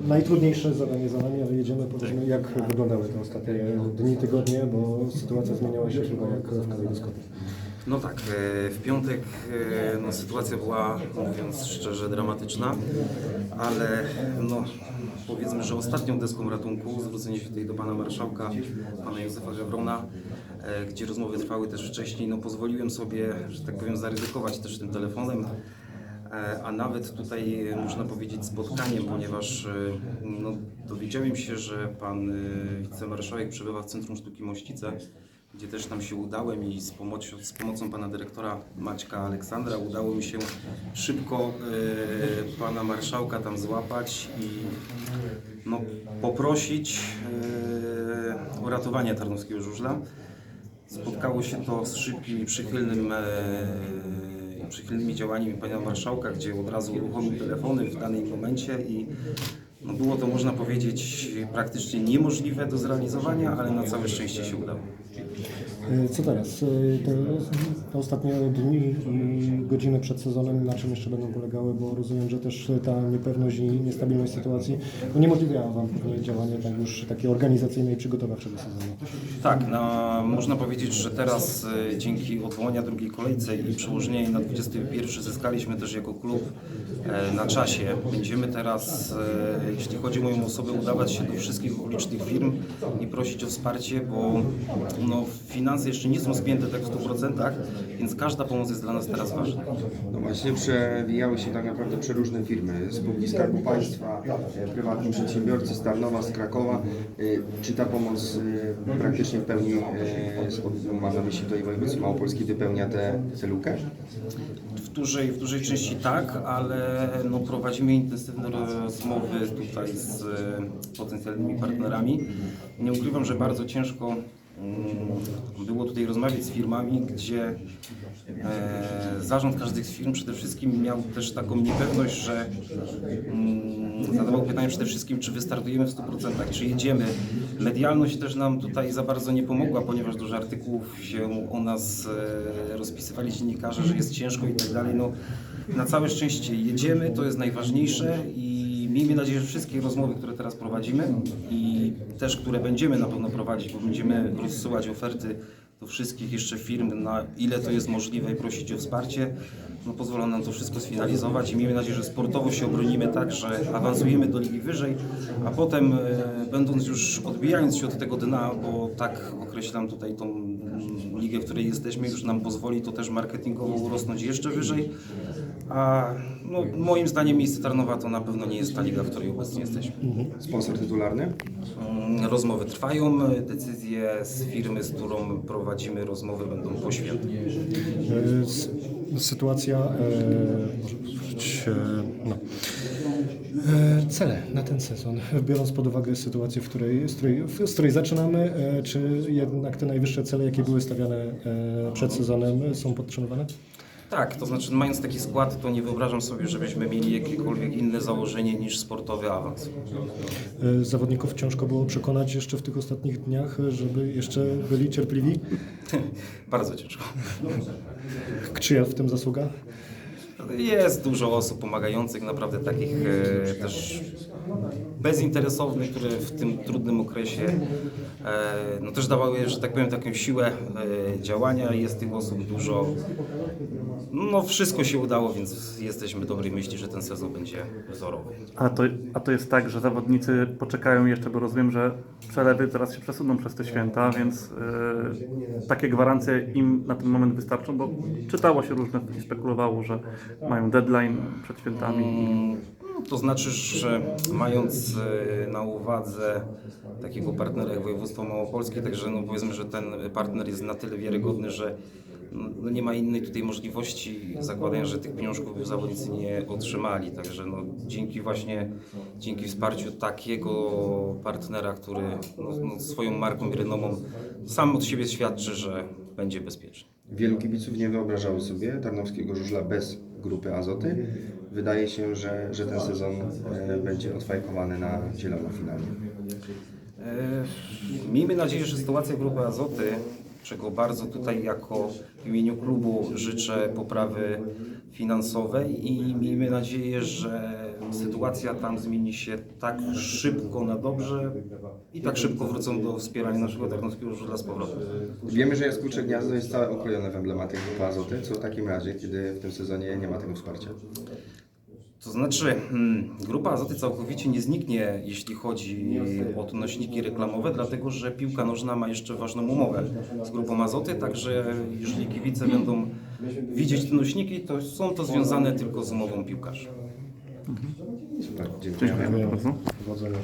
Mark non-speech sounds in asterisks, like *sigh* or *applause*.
Najtrudniejsze zadanie za nami, ale jedziemy, powiedzmy, jak wyglądały te ostatnie dni, tygodnie, bo sytuacja zmieniała się chyba jak w kalejdoskopie. No tak, e, w piątek e, no, sytuacja była, mówiąc szczerze, dramatyczna, ale no, powiedzmy, że ostatnią deską ratunku, zwrócenie się tutaj do pana marszałka, pana Józefa Żewrona, e, gdzie rozmowy trwały też wcześniej, no pozwoliłem sobie, że tak powiem, zaryzykować też tym telefonem, a nawet tutaj e, można powiedzieć spotkaniem, ponieważ e, no, dowiedziałem się, że pan e, wicemarszałek przebywa w Centrum Sztuki Mościce, gdzie też tam się udałem i z pomocą, z pomocą pana dyrektora Maćka Aleksandra udało mi się szybko e, pana marszałka tam złapać i no, poprosić e, o ratowanie Tarnowskiego Żużla. Spotkało się to z szybkim i przychylnym, e, przychylnymi działaniami pana marszałka, gdzie od razu uruchomił telefony w danym momencie i no, było to można powiedzieć praktycznie niemożliwe do zrealizowania, ale na całe szczęście się udało. E, Co teraz? Te, te ostatnie dni i godziny przed sezonem, na czym jeszcze będą polegały, bo rozumiem, że też ta niepewność i niestabilność sytuacji uniemożliwiała Wam pewnie działanie tak już takie organizacyjne i przygotowawczego sezonu. Tak, no, można powiedzieć, że teraz e, dzięki odwołania drugiej kolejce i przełożenia jej na 21 zyskaliśmy też jako klub e, na czasie. Będziemy teraz, jeśli chodzi o moją osobę, udawać się do wszystkich okolicznych firm i prosić o wsparcie, bo no, finanse jeszcze nie są spięte tak w 100%, więc każda pomoc jest dla nas teraz ważna. No właśnie przewijały się tak naprawdę przeróżne firmy, spółki Skarbu Państwa, prywatni przedsiębiorcy z Tarnowa, z Krakowa. E, Czy ta pomoc e, praktycznie w pełni, spod- no, mam na myśli tutaj województwo małopolskie, wypełnia tę tę lukę? W dużej, w dużej części tak, ale no, prowadzimy intensywne rozmowy tutaj z e, potencjalnymi partnerami. Nie ukrywam, że bardzo ciężko mm, było tutaj rozmawiać z firmami, gdzie e, zarząd każdej z firm przede wszystkim miał też taką niepewność, że mm, zadawał pytanie przede wszystkim, czy wystartujemy w 100%, czy jedziemy. Medialność też nam tutaj za bardzo nie pomogła, ponieważ dużo artykułów się o nas e, rozpisywali dziennikarze, że jest ciężko i tak dalej. No, na całe szczęście jedziemy, to jest najważniejsze i miejmy nadzieję, że wszystkie rozmowy, które teraz prowadzimy i też, które będziemy na pewno prowadzić, bo będziemy rozsyłać oferty do wszystkich jeszcze firm, na ile to jest możliwe i prosić o wsparcie, no pozwolą nam to wszystko sfinalizować i miejmy nadzieję, że sportowo się obronimy tak, że awansujemy do ligi wyżej, a potem e, będąc już odbijając się od tego dna, bo tak określam tutaj tą mm, ligę, w której jesteśmy, już nam pozwoli to też marketingowo urosnąć jeszcze wyżej, a no, moim zdaniem miejsce Tarnowa to na pewno nie jest ta liga, w której obecnie jesteśmy. Sponsor tytularny? Mm, Rozmowy trwają, decyzje z firmy, z którą prowadzimy rozmowy będą po świętach. E, s- Sytuacja, e, może powiedzieć, e, no. E, Cele na ten sezon, biorąc pod uwagę sytuację, w której, z, której, w- z której zaczynamy, e, czy jednak te najwyższe cele, jakie były stawiane e, przed sezonem, są podtrzymywane? Tak, to znaczy mając taki skład, to nie wyobrażam sobie, żebyśmy mieli jakiekolwiek inne założenie niż sportowy awans. E, Zawodników ciężko było przekonać jeszcze w tych ostatnich dniach, żeby jeszcze byli cierpliwi. *laughs* Bardzo ciężko. Czyja w tym zasługa? Jest dużo osób pomagających, naprawdę takich e, też bezinteresownych, które w tym trudnym okresie e, no też dawały, że tak powiem, taką siłę e, działania. Jest tych osób dużo. No wszystko się udało, więc jesteśmy dobrej myśli, że ten sezon będzie wzorowy. A to, a to jest tak, że zawodnicy poczekają jeszcze, bo rozumiem, że przelewy teraz się przesuną przez te święta, więc e, takie gwarancje im na ten moment wystarczą, bo czytało się różne spekulowało, że mają deadline przed świętami. Mm, To znaczy, że mając e, na uwadze takiego partnera jak województwo małopolskie, także no powiedzmy, że ten partner jest na tyle wiarygodny, że no nie ma innej tutaj możliwości zakładania, że tych pieniążków zawodnicy nie otrzymali. Także no dzięki właśnie, dzięki wsparciu takiego partnera, który no, no swoją marką i renomą sam od siebie świadczy, że będzie bezpieczny. Wielu kibiców nie wyobrażało sobie Tarnowskiego Żużla bez grupy Azoty. Wydaje się, że, że ten sezon e, będzie odfajkowany na zielono finalnie. E, Miejmy nadzieję, że sytuacja grupy Azoty, czego bardzo tutaj jako w imieniu klubu życzę poprawy finansowej i miejmy nadzieję, że sytuacja tam zmieni się tak szybko na dobrze i tak szybko wrócą do wspierania naszego Tarnowskiego Żużla z powrotem. Wiemy, że Jaskółcze Gniazdo jest całe okrojone w emblematy grupy Azoty. Co w takim razie, kiedy w tym sezonie nie ma tego wsparcia? To znaczy, hmm, grupa Azoty całkowicie nie zniknie, jeśli chodzi o te nośniki reklamowe, dlatego że piłka nożna ma jeszcze ważną umowę z grupą Azoty, także jeżeli kibice będą widzieć te nośniki, to są to związane tylko z umową piłkarzy. Super, dziękuję. Dziękuję bardzo. Powodzenia.